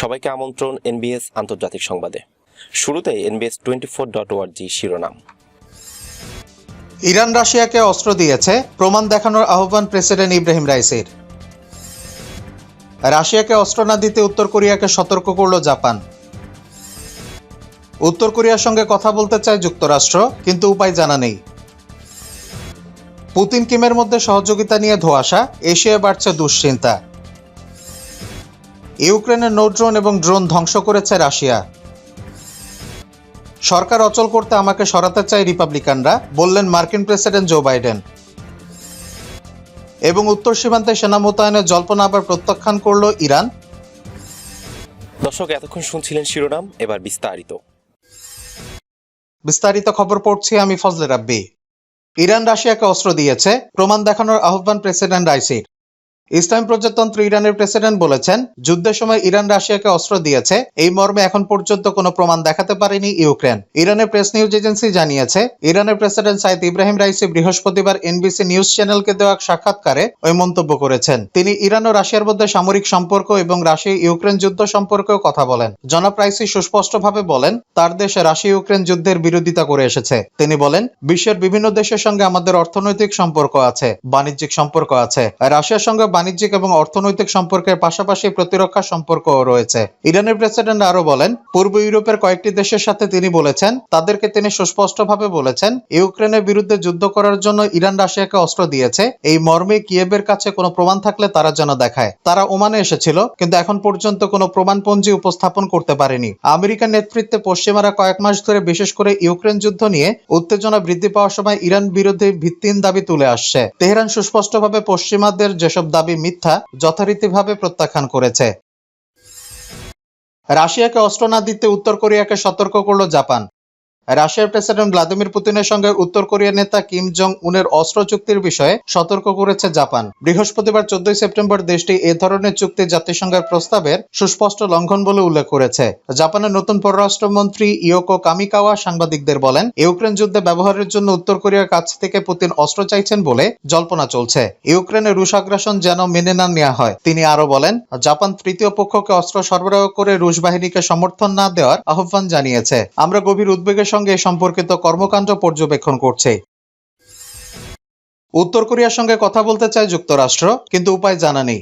সবাইকে আমন্ত্রণ এনবিএস আন্তর্জাতিক সংবাদে। শুরুতে এনবিএস টোয়েন্টি ফোর ডট ওয়ার্জি শিরোনাম। ইরান রাশিয়াকে অস্ত্র দিয়েছে, প্রমাণ দেখানোর আহ্বান প্রেসিডেন্ট ইব্রাহিম রাইসির। রাশিয়াকে অস্ত্র না দিতে উত্তর কোরিয়াকে সতর্ক করল জাপান। উত্তর কোরিয়ার সঙ্গে কথা বলতে চায় যুক্তরাষ্ট্র, কিন্তু উপায় জানা নেই। পুতিন কিমের মধ্যে সহযোগিতা নিয়ে ধোঁয়াশা, এশিয়ায় বাড়ছে দুশ্চিন্তা। ইউক্রেনের নৌ ড্রোন এবং ড্রোন ধ্বংস করেছে রাশিয়া। সরকার অচল করতে আমাকে সরাতে চায় রিপাবলিকানরা বললেন মার্কিন প্রেসিডেন্ট জো বাইডেন। এবং উত্তর সীমান্তে সেনা মোতায়েনের জল্পনা আবার প্রত্যাখ্যান করল ইরান। দর্শক এতক্ষণ শুনছিলেন শিরোনাম এবার বিস্তারিত। বিস্তারিত খবর পড়ছি আমি ফজলে রাব্বি। ইরান রাশিয়াকে অস্ত্র দিয়েছে প্রমাণ দেখানোর আহ্বান প্রেসিডেন্ট রাইসির। ইসলাম প্রজাতন্ত্র ইরানের প্রেসিডেন্ট বলেছেন, যুদ্ধের সময় ইরান রাশিয়াকে অস্ত্র দিয়েছে। এই মর্মে এখন পর্যন্ত কোনো প্রমাণ দেখাতে পারেনি ইউক্রেন। ইরানের প্রেস নিউজ এজেন্সি জানিয়েছে, ইরানের প্রেসিডেন্ট সাইদ ইব্রাহিম রাইসি বৃহস্পতিবার এনবিসি নিউজ চ্যানেলকে দেওয়া সাক্ষাৎকারে ওই মন্তব্য করেছেন। তিনি ইরান ও রাশিয়ার মধ্যে সামরিক সম্পর্ক এবং রাশিয়া ইউক্রেন যুদ্ধ সম্পর্কেও কথা বলেন। জনাব রাইসি সুস্পষ্টভাবে বলেন, তার দেশে রাশিয়া ইউক্রেন যুদ্ধের বিরোধিতা করে এসেছে। তিনি বলেন, বিশ্বের বিভিন্ন দেশের সঙ্গে আমাদের অর্থনৈতিক সম্পর্ক আছে, বাণিজ্যিক সম্পর্ক আছে। রাশিয়ার সঙ্গে বাণিজ্যিক এবং অর্থনৈতিক সম্পর্কের পাশাপাশি প্রতিরক্ষা সম্পর্কও রয়েছে। ইরানের প্রেসিডেন্ট আরও বলেন, পূর্ব ইউরোপের কয়েকটি দেশের সাথে তিনি বলেছেন, তাদেরকে তিনি সুস্পষ্টভাবে বলেছেন, ইউক্রেনের বিরুদ্ধে যুদ্ধ করার জন্য ইরান রাশিয়াকে অস্ত্র দিয়েছে, এই মর্মে কিয়েবের কাছে কোনো প্রমাণ থাকলে তারা যেন দেখায়। তারা ওমানে এসেছিল, কিন্তু এখন পর্যন্ত কোনো প্রমাণপঞ্জি উপস্থাপন করতে পারেনি। আমেরিকার নেতৃত্বে পশ্চিমারা কয়েক মাস ধরে বিশেষ করে ইউক্রেন যুদ্ধ নিয়ে উত্তেজনা বৃদ্ধি পাওয়ার সময় ইরান বিরুদ্ধে ভিত্তিহীন দাবি তুলে আসছে। তেহরান সুস্পষ্টভাবে পশ্চিমাদের যেসব দাবি মিথ্যা যথারীতিভাবে প্রত্যাখ্যান করেছে। রাশিয়াকে অস্ত্র না দিতে উত্তর কোরিয়াকে সতর্ক করল জাপান। রাশিয়ার প্রেসিডেন্ট ভ্লাদিমির পুতিনের সঙ্গে উত্তর কোরিয়ার নেতা কিম জং উনের অস্ত্র চুক্তির বিষয়ে সতর্ক করেছে জাপান। বৃহস্পতিবার চোদ্দই সেপ্টেম্বর দেশটি এ ধরনের চুক্তি জাতিসংঘের প্রস্তাবের সুস্পষ্ট লঙ্ঘন বলে উল্লেখ করেছে। জাপানের নতুন পররাষ্ট্রমন্ত্রী ইয়োকো কামিকাওয়া সাংবাদিকদের বলেন, ইউক্রেন যুদ্ধে ব্যবহারের জন্য উত্তর কোরিয়ার কাছ থেকে পুতিন অস্ত্র চাইছেন বলে জল্পনা চলছে। ইউক্রেনে রুশ আগ্রাসন যেন মেনে না নেওয়া হয়। তিনি আরও বলেন, জাপান তৃতীয় পক্ষকে অস্ত্র সরবরাহ করে রুশ বাহিনীকে সমর্থন না দেওয়ার আহ্বান জানিয়েছে। আমরা গভীর উদ্বেগের সঙ্গে সম্পর্কিত কর্মকাণ্ড পর্যবেক্ষণ করছে। উত্তর কোরিয়ার সঙ্গে কথা বলতে চায় যুক্তরাষ্ট্র, কিন্তু উপায় জানা নেই।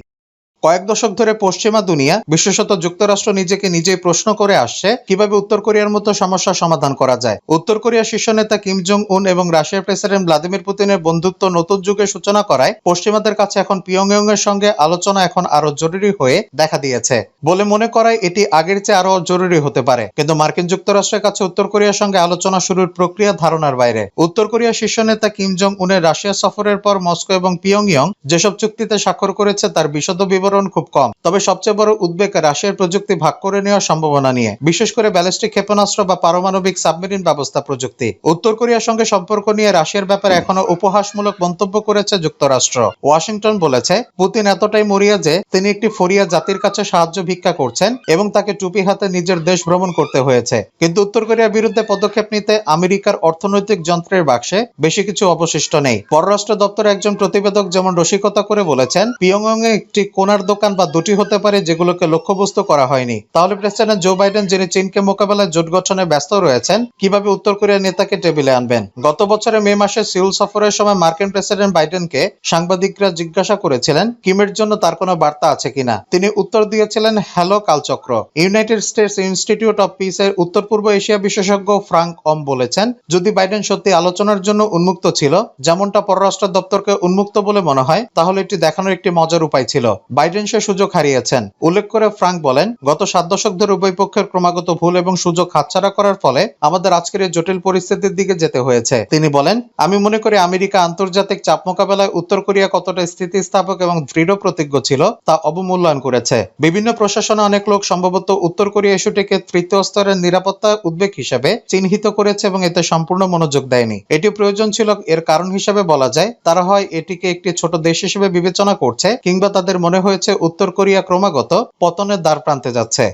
কয়েক দশক ধরে পশ্চিমা দুনিয়া, বিশেষত যুক্তরাষ্ট্র নিজেকে নিজেই প্রশ্ন করে আসছে, কীভাবে উত্তর কোরিয়ার মতো সমস্যার সমাধান করা যায়। উত্তর কোরিয়ার শীর্ষ নেতা কিম জং উন এবং রাশিয়ার প্রেসিডেন্ট ভ্লাদিমির পুতিনের বন্ধুত্ব নতুন যুগের সূচনা করায় পশ্চিমাদের কাছে এখন পিয়ংইয়ং এর সঙ্গে আলোচনা এখন আরও জরুরি হয়ে দেখা দিয়েছে বলে মনে করায় এটি আগের চেয়ে আরও জরুরি হতে পারে। কিন্তু মার্কিন যুক্তরাষ্ট্রের কাছে উত্তর কোরিয়ার সঙ্গে আলোচনা শুরুর প্রক্রিয়া ধারণার বাইরে। উত্তর কোরিয়ার শীর্ষ নেতা কিম জং উনের রাশিয়া সফরের পর মস্কো এবং পিয়ংইয়ং যেসব চুক্তিতে স্বাক্ষর করেছে তার বিশদ বিবরণ খুব কম। তবে সবচেয়ে বড় উদ্বেগ রাশিয়ার প্রযুক্তি ভাগ করে নেওয়ার সম্ভাবনা নিয়ে। বিশেষ করে ব্যালিস্টিক ক্ষেপণাস্ত্র বা পারমাণবিক সাবমেরিন ব্যবস্থা প্রযুক্তি। উত্তর কোরিয়ার সঙ্গে সম্পর্ক নিয়ে রাশিয়ার ব্যাপারে এখনও উপহাসমূলক মন্তব্য করেছে যুক্তরাষ্ট্র। ওয়াশিংটন বলেছে, পুতিন এতটাই মরিয়া যে তিনি একটি ফরিয়া জাতির কাছে সাহায্য ভিক্ষা করছেন এবং তাকে টুপি হাতে নিজের দেশ ভ্রমণ করতে হয়েছে। কিন্তু উত্তর কোরিয়ার বিরুদ্ধে পদক্ষেপ নিতে আমেরিকার অর্থনৈতিক যন্ত্রের বাক্সে বেশি কিছু অবশিষ্ট নেই। পররাষ্ট্র দপ্তরের একজন প্রতিবেদক যেমন রসিকতা করে বলেছেন পিয়ংয়ং এ একটি কোনার দোকান বা দুটি হতে পারে যেগুলোকে লক্ষ্যবস্তু করা হয়নি। তাহলে প্রেসিডেন্ট জো বাইডেন, যিনি চীনকে মোকাবেলায় জোট গঠনে ব্যস্ত রয়েছেন, কীভাবে উত্তর কোরিয়ার নেতাকে টেবিলে আনবেন? গত বছরের মে মাসে সিউল সফরের সময় মার্কিন প্রেসিডেন্ট বাইডেনকে সাংবাদিকরা জিজ্ঞাসা করেছিলেন, কিমের জন্য তার কোনো বার্তা আছে কিনা? তিনি উত্তর দিয়েছিলেন, hello, কালচক্র। United States Institute of Peace এর উত্তর পূর্ব এশিয়া বিশেষজ্ঞ ফ্রাঙ্ক অম বলেছেন, যদি বাইডেন সত্যি আলোচনার জন্য উন্মুক্ত ছিল, যেমনটা পররাষ্ট্র দপ্তরকে উন্মুক্ত বলে মনে হয়, তাহলে এটি দেখানোর একটি মজার উপায় ছিল। বাইডেন সে সুযোগ হারিয়েছেন। উল্লেখ করে ফ্রাঙ্ক বলেন, গত সাত দশক ধরে উভয় পক্ষের ক্রমাগত ভুল এবং সুযোগ হাতছাড়া করার ফলে আমাদের আজকের এই জটিল পরিস্থিতির দিকে যেতে হয়েছে। তিনি বলেন, আমি মনে করি আমেরিকা আন্তর্জাতিক চাপ মোকাবেলায় উত্তর কোরিয়া কতটা স্থিতিস্থাপক এবং দৃঢ় প্রতিজ্ঞ ছিল তা অবমূল্যায়ন করেছে। বিভিন্ন প্রশাসনে অনেক লোক সম্ভবত উত্তর কোরিয়া ইস্যুটিকে তৃতীয় স্তরের নিরাপত্তা উদ্বেগ হিসেবে চিহ্নিত করেছে এবং এতে সম্পূর্ণ মনোযোগ দেয়নি। এটি প্রয়োজন ছিল এর কারণ হিসেবে বলা যায়, তারা হয় এটিকে একটি ছোট দেশ হিসেবে বিবেচনা করছে কিংবা তাদের মনে হয়েছে উত্তর কোরিয়া ক্রমাগত পতনের দ্বার প্রান্তে যাচ্ছে।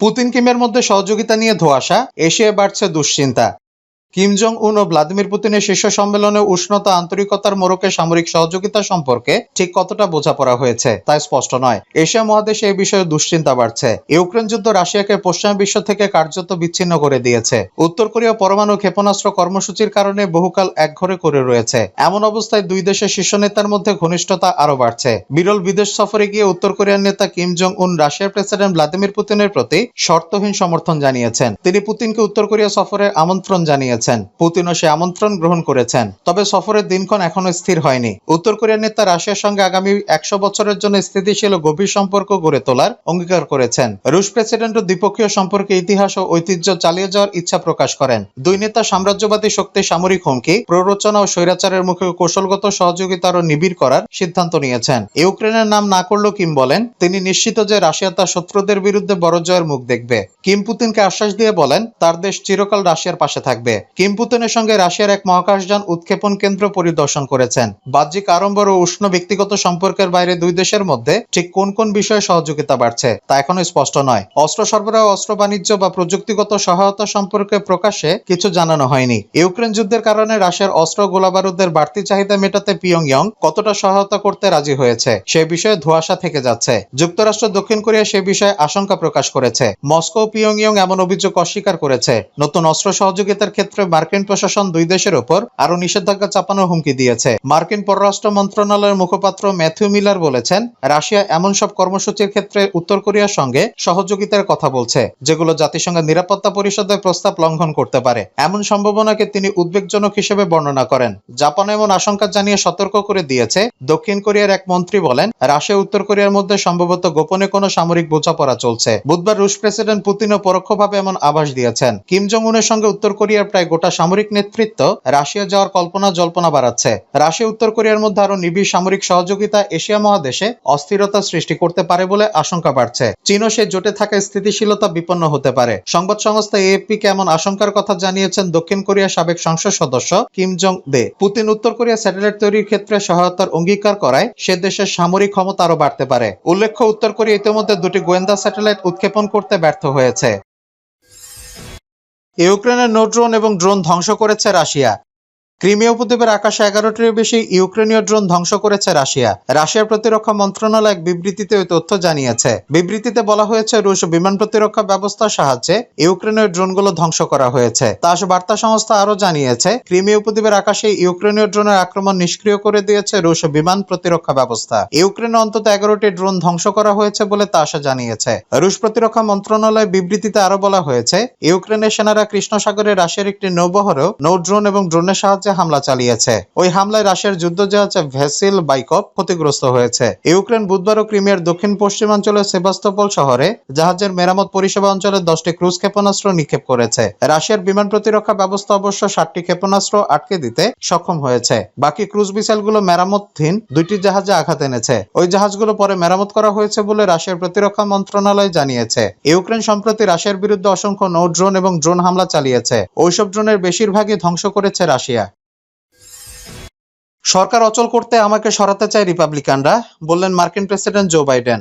পুতিন কিমের মধ্যে সহযোগিতা নিয়ে ধোয়াশা, এশিয়ায় বাড়ছে দুশ্চিন্তা। কিম জং উন ও ভ্লাদিমির পুতিনের শীর্ষ সম্মেলনে উষ্ণতা, আন্তরিকতার মোড়কে সামরিক সহযোগিতা সম্পর্কে ঠিক কতটা বোঝাপড়া হয়েছে তা স্পষ্ট নয়। এশিয়া মহাদেশে এই বিষয়ে দুশ্চিন্তা বাড়ছে। ইউক্রেন যুদ্ধ রাশিয়াকে পশ্চিমা বিশ্ব থেকে কার্যত বিচ্ছিন্ন করে দিয়েছে। উত্তর কোরিয়া পরমাণু ক্ষেপণাস্ত্র কর্মসূচির কারণে বহুকাল একঘরে করে রয়েছে। এমন অবস্থায় দুই দেশের শীর্ষ নেতার মধ্যে ঘনিষ্ঠতা আরও বাড়ছে। বিরল বিদেশ সফরে গিয়ে উত্তর কোরিয়ার নেতা কিম জং উন রাশিয়ার প্রেসিডেন্ট ভ্লাদিমির পুতিনের প্রতি শর্তহীন সমর্থন জানিয়েছেন। তিনি পুতিনকে উত্তর কোরিয়া সফরে আমন্ত্রণ জানিয়েছেন। পুতিনও সে আমন্ত্রণ গ্রহণ করেছেন। তবে সফরের দিনক্ষণ এখনও স্থির হয়নি। উত্তর কোরিয়ার নেতা রাশিয়ার সঙ্গে আগামী একশো বছরের জন্য স্থিতিশীল ও গভীর সম্পর্ক গড়ে তোলার অঙ্গীকার করেছেন। রুশ প্রেসিডেন্টও দ্বিপক্ষীয় সম্পর্কে ইতিহাস ও ঐতিহ্য চালিয়ে যাওয়ার ইচ্ছা প্রকাশ করেন। দুই নেতা সাম্রাজ্যবাদী শক্তি সামরিক হুমকি, প্ররোচনা ও স্বৈরাচারের মুখে কৌশলগত সহযোগিতা আরও নিবিড় করার সিদ্ধান্ত নিয়েছেন। ইউক্রেনের নাম না করলেও কিম বলেন, তিনি নিশ্চিত যে রাশিয়া তার শত্রুদের বিরুদ্ধে বড় জয়ের মুখ দেখবে। কিম পুতিনকে আশ্বাস দিয়ে বলেন, তার দেশ চিরকাল রাশিয়ার পাশে থাকবে। কিম পুতিনের সঙ্গে রাশিয়ার এক মহাকাশযান উৎক্ষেপণ কেন্দ্র পরিদর্শন করেছেন। বাহ্যিক আড়ম্বর ও উষ্ণ ব্যক্তিগত সম্পর্কের বাইরে দুই দেশের মধ্যে ঠিক কোন কোন বিষয়ে সহযোগিতা বাড়ছে তা এখনও স্পষ্ট নয়। অস্ত্র সরবরাহ, অস্ত্র বাণিজ্য বা প্রযুক্তিগত সহায়তা সম্পর্কে প্রকাশে কিছু জানানো হয়নি। ইউক্রেন যুদ্ধের কারণে রাশিয়ার অস্ত্র গোলাবারুদের বাড়তি চাহিদা মেটাতে পিয়ংইয়ং কতটা সহায়তা করতে রাজি হয়েছে সে বিষয়ে ধোঁয়াশা থেকে যাচ্ছে। যুক্তরাষ্ট্র দক্ষিণ কোরিয়া সে বিষয়ে আশঙ্কা প্রকাশ করেছে। মস্কো পিয়ংইয়ং এমন অভিযোগ অস্বীকার করেছে। নতুন অস্ত্র সহযোগিতার ক্ষেত্রে মার্কিন প্রশাসন দুই দেশের ওপর আরও নিষেধাজ্ঞা চাপানোর হুমকি দিয়েছে। মার্কিন পররাষ্ট্র মন্ত্রণালয়ের মুখপাত্র ম্যাথিউ মিলার বলেছেন, রাশিয়া এমন সব কর্মসূচির ক্ষেত্রে উত্তর কোরিয়ার সঙ্গে সহযোগিতার কথা বলছে, যেগুলো জাতিসংঘের নিরাপত্তা পরিষদের প্রস্তাব লঙ্ঘন করতে পারে। এমন সম্ভাবনাকে তিনি উদ্বেগজনক হিসেবে বর্ণনা করেন। জাপান এমন আশঙ্কা জানিয়ে সতর্ক করে দিয়েছে, দক্ষিণ কোরিয়ার এক মন্ত্রী বলেন, রাশিয়া উত্তর কোরিয়ার মধ্যে সম্ভবত গোপনে কোনো সামরিক বোঝাপড়া চলছে। বুধবার রুশ প্রেসিডেন্ট পুতিনও পরোক্ষভাবে এমন আভাস দিয়েছেন। কিম জং উনের সঙ্গে উত্তর কোরিয়ার প্রায় গোটা সামরিক নেতৃত্ব রাশিয়া যাওয়ার কল্পনা জল্পনা বাড়াচ্ছে। রাশিয়া উত্তর কোরিয়ার মধ্যে আরও নিবিড় সামরিক সহযোগিতা এশিয়া মহাদেশে অস্থিরতা সৃষ্টি করতে পারে বলে আশঙ্কা বাড়ছে। চীনও সে জোটে থাকা স্থিতিশীলতা বিপন্ন হতে পারে। সংবাদ সংস্থা এএফপি কে এমন আশঙ্কার কথা জানিয়েছেন দক্ষিণ কোরিয়ার সাবেক সংসদ সদস্য কিম জং দে। পুতিন উত্তর কোরিয়া স্যাটেলাইট তৈরির ক্ষেত্রে সহায়তার অঙ্গীকার করায় সে দেশের সামরিক ক্ষমতা আরও বাড়তে পারে। উল্লেখ্য, উত্তর কোরিয়া ইতিমধ্যে দুটি গোয়েন্দা স্যাটেলাইট উৎক্ষেপণ করতে ব্যর্থ হয়েছে। ইউক্রেনের নৌ ড্রোন এবং ড্রোন ধ্বংস করেছে রাশিয়া। ক্রিমিয়া উপদ্বীপের আকাশে এগারোটির বেশি ইউক্রেনীয় ড্রোন ধ্বংস করেছে রাশিয়া। রাশিয়ার প্রতিরক্ষা মন্ত্রণালয় এক বিবৃতিতে ওই তথ্য জানিয়েছে। বিবৃতিতে বলা হয়েছে, রুশ বিমান প্রতিরক্ষা ব্যবস্থার সাহায্যে ইউক্রেনের ড্রোনগুলো ধ্বংস করা হয়েছে। তাস বার্তা সংস্থা আরও জানিয়েছে, ক্রিমিয়া উপদ্বীপের আকাশে ইউক্রেনীয় ড্রোনের আক্রমণ নিষ্ক্রিয় করে দিয়েছে রুশ বিমান প্রতিরক্ষা ব্যবস্থা। ইউক্রেনে অন্তত এগারোটি ড্রোন ধ্বংস করা হয়েছে বলে তাসা জানিয়েছে। রুশ প্রতিরক্ষা মন্ত্রণালয় বিবৃতিতে আরও বলা হয়েছে, ইউক্রেনের সেনারা কৃষ্ণ সাগরে রাশিয়ার একটি নৌবহরেও নৌ ড্রোন এবং ড্রোনের সাহায্যে হামলা চালিয়েছে। ওই হামলায় রাশিয়ার যুদ্ধজাহাজ ভেসিল বাইকপ ক্ষতিগ্রস্ত হয়েছে। ইউক্রেন বুধবার ও ক্রিমিয়ার দক্ষিণ পশ্চিমাঞ্চলের সেবাস্তোপল শহরে জাহাজের মেরামত পরিষেবা অঞ্চলে দশটি ক্রুজ ক্ষেপণাস্ত্র নিক্ষেপ করেছে। রাশিয়ার বিমান প্রতিরক্ষা ব্যবস্থা অবশ্য ষাটটি ক্ষেপণাস্ত্র আটকে দিতে সক্ষম হয়েছে। বাকি ক্রুজ মিসাইলগুলো মেরামতহীন দুইটি জাহাজে আঘাত এনেছে। ওই জাহাজগুলো পরে মেরামত করা হয়েছে বলে রাশিয়ার প্রতিরক্ষা মন্ত্রণালয় জানিয়েছে। ইউক্রেন সম্প্রতি রাশিয়ার বিরুদ্ধে অসংখ্য নৌ ড্রোন এবং ড্রোন হামলা চালিয়েছে। ওইসব ড্রোনের বেশিরভাগই ধ্বংস করেছে রাশিয়া। সরকার অচল করতে আমাকে সরাতে চায় রিপাবলিকানরা বললেন মার্কিন প্রেসিডেন্ট জো বাইডেন।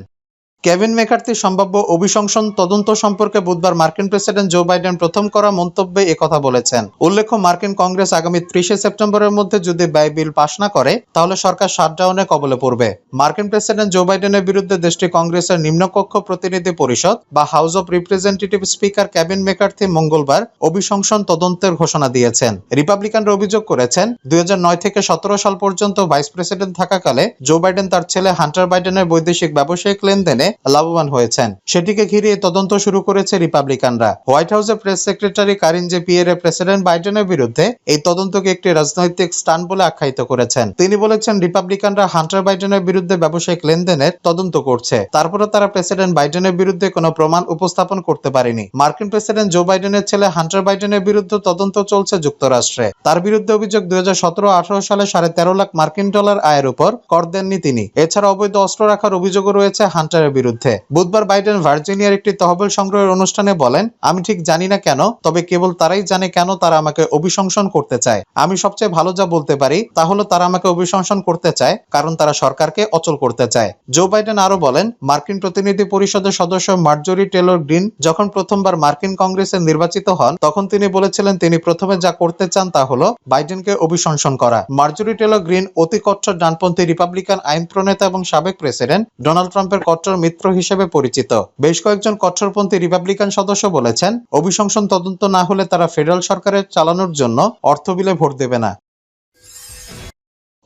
কেভিন মেকার্থির সম্ভাব্য অভিশংসন তদন্ত সম্পর্কে বুধবার মার্কিন প্রেসিডেন্ট জো বাইডেন প্রথম করা মন্তব্যে একথা বলেছেন। উল্লেখ্য, মার্কিন কংগ্রেস আগামী ত্রিশে সেপ্টেম্বরের মধ্যে যদি ব্যয় বিল পাশ না করে, তাহলে সরকার শাটডাউনে কবলে পড়বে। মার্কিন প্রেসিডেন্ট জো বাইডেনের বিরুদ্ধে দেশটি কংগ্রেসের নিম্নকক্ষ প্রতিনিধি পরিষদ বা House of Representative speaker Kevin McCarthy মঙ্গলবার অভিশংসন তদন্তের ঘোষণা দিয়েছেন। রিপাবলিকানরা অভিযোগ করেছেন, দুই হাজার নয় থেকে সতেরো সাল পর্যন্ত ভাইস প্রেসিডেন্ট থাকাকালে জো বাইডেন তার ছেলে হান্টার বাইডেনের বৈদেশিক ব্যবসায়িক লেনদেনে লাভবান হয়েছেন। সেটিকে ঘিরে তদন্ত শুরু করেছে রিপাবলিকানরা। হোয়াইট হাউসের press secretary Karine Jean Pierre president বাইডেনের বিরুদ্ধে এই তদন্তকে একটি রাজনৈতিক স্টান বলে আখ্যায়িত করেছেন। তিনি বলেছেন, রিপাবলিকানরা হান্টার বাইডেনের বিরুদ্ধে ব্যবসায়িক লেনদেনের তদন্ত করছে। তারপরে তারা প্রেসিডেন্ট বাইডেনের বিরুদ্ধে কোনো প্রমাণ উপস্থাপন করতে পারেনি। মার্কিন প্রেসিডেন্ট জো বাইডেনের ছেলে হান্টার বাইডেনের বিরুদ্ধে তদন্ত চলছে যুক্তরাষ্ট্রে। তার বিরুদ্ধে অভিযোগ দুই হাজার সতেরো আঠারো সালে সাড়ে তেরো লাখ মার্কিন ডলার আয়ের উপর কর দেননি তিনি। এছাড়া অবৈধ অস্ত্র রাখার অভিযোগও রয়েছে হান্টারের বিরুদ্ধে। বুধবার বাইডেন ভার্জিনিয়ার একটি তহবিল সংগ্রহের অনুষ্ঠানে বলেন, আমি ঠিক জানি না কেন, তবে কেবল তারাই জানে কেন তারা আমাকে অভিশংসন করতে চায়। আমি সবচেয়ে ভালো যা বলতে পারি, তা হলো তারা আমাকে অভিশংসন করতে চায়, কারণ তারা সরকারকে অচল করতে চায়। জো বাইডেন আরও বলেন, মার্কিন প্রতিনিধি পরিষদের সদস্য মার্জরি টেলর গ্রিন যখন প্রথমবার মার্কিন কংগ্রেসে নির্বাচিত হন, তখন তিনি বলেছিলেন তিনি প্রথমে যা করতে চান তা হলো বাইডেনকে অভিশংসন করা। মার্জরি টেলর গ্রিন অতি কট্টর ডানপন্থী রিপাবলিকান আইন প্রণেতা এবং সাবেক প্রেসিডেন্ট ডোনাল্ড ট্রাম্পের কট্টর মিত্র হিসেবে পরিচিত। বেশ কয়েকজন কট্টরপন্থী রিপাবলিকান সদস্য বলেছেন, অভিশংসন তদন্ত না হলে তারা ফেডারেল সরকারের চালানোর জন্য অর্থ বিলে ভোট দেবে না।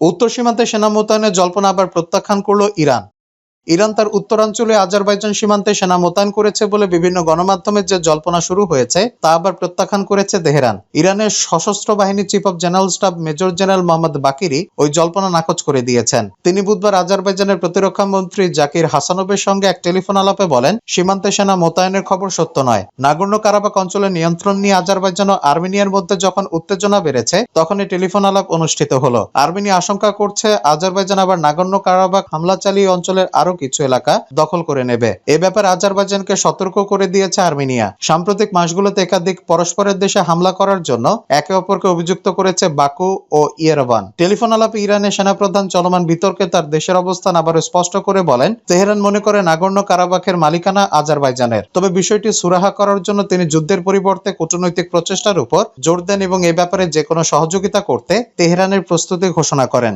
উত্তর সীমান্তে সেনা মোতায়েনের জল্পনা আবার প্রত্যাখ্যান করল ইরান। ইরান তার উত্তরাঞ্চলে আজারবাইজান সীমান্তে সেনা মোতায়েন করেছে বলে বিভিন্ন গণমাধ্যমের যে জল্পনা শুরু হয়েছে, তা আবার প্রত্যাখ্যান করেছে তেহরান। ইরানের সশস্ত্র বাহিনী chief of general staff major general Mohammad Bagheri ওই জল্পনা নাকচ করে দিয়েছেন। তিনি বুধবার আজারবাইজানের প্রতিরক্ষা মন্ত্রী জাকির হাসানোভের সঙ্গে এক টেলিফোন আলাপে বলেন, সীমান্তে সেনা মোতায়েনের খবর সত্য নয়। নাগর্ণ কারাবাক অঞ্চলে নিয়ন্ত্রণ নিয়ে আজারবাইজান ও আর্মেনিয়ার মধ্যে যখন উত্তেজনা বেড়েছে, তখন এই টেলিফোন আলাপ অনুষ্ঠিত হলো। আর্মেনিয়া আশঙ্কা করছে, আজারবাইজান আবার নাগর্ণ কারাবাক হামলা চালিয়ে অঞ্চলের আরও কিছু এলাকা দখল করে নেবে। এ ব্যাপারে আজারবাইজানকে সতর্ক করে দিয়েছে আর্মেনিয়া। সাম্প্রতিক মাসগুলোতে একাধিক পরস্পরের দেশে হামলা করার জন্য একে অপরকে অভিযুক্ত করেছে বাকু ও ইয়েরবান। টেলিফোন আলাপে ইরানের সেনাপ্রধান চলমান বিতর্কে তার দেশের অবস্থান আবার স্পষ্ট করে বলেন, তেহরান মনে করে নাগর্ণ কারাবাখের মালিকানা আজারবাইজানের। তবে বিষয়টি সুরাহা করার জন্য তিনি যুদ্ধের পরিবর্তে কূটনৈতিক প্রচেষ্টার উপর জোর দেন এবং এ ব্যাপারে যে কোনো সহযোগিতা করতে তেহরানের প্রস্তুতি ঘোষণা করেন।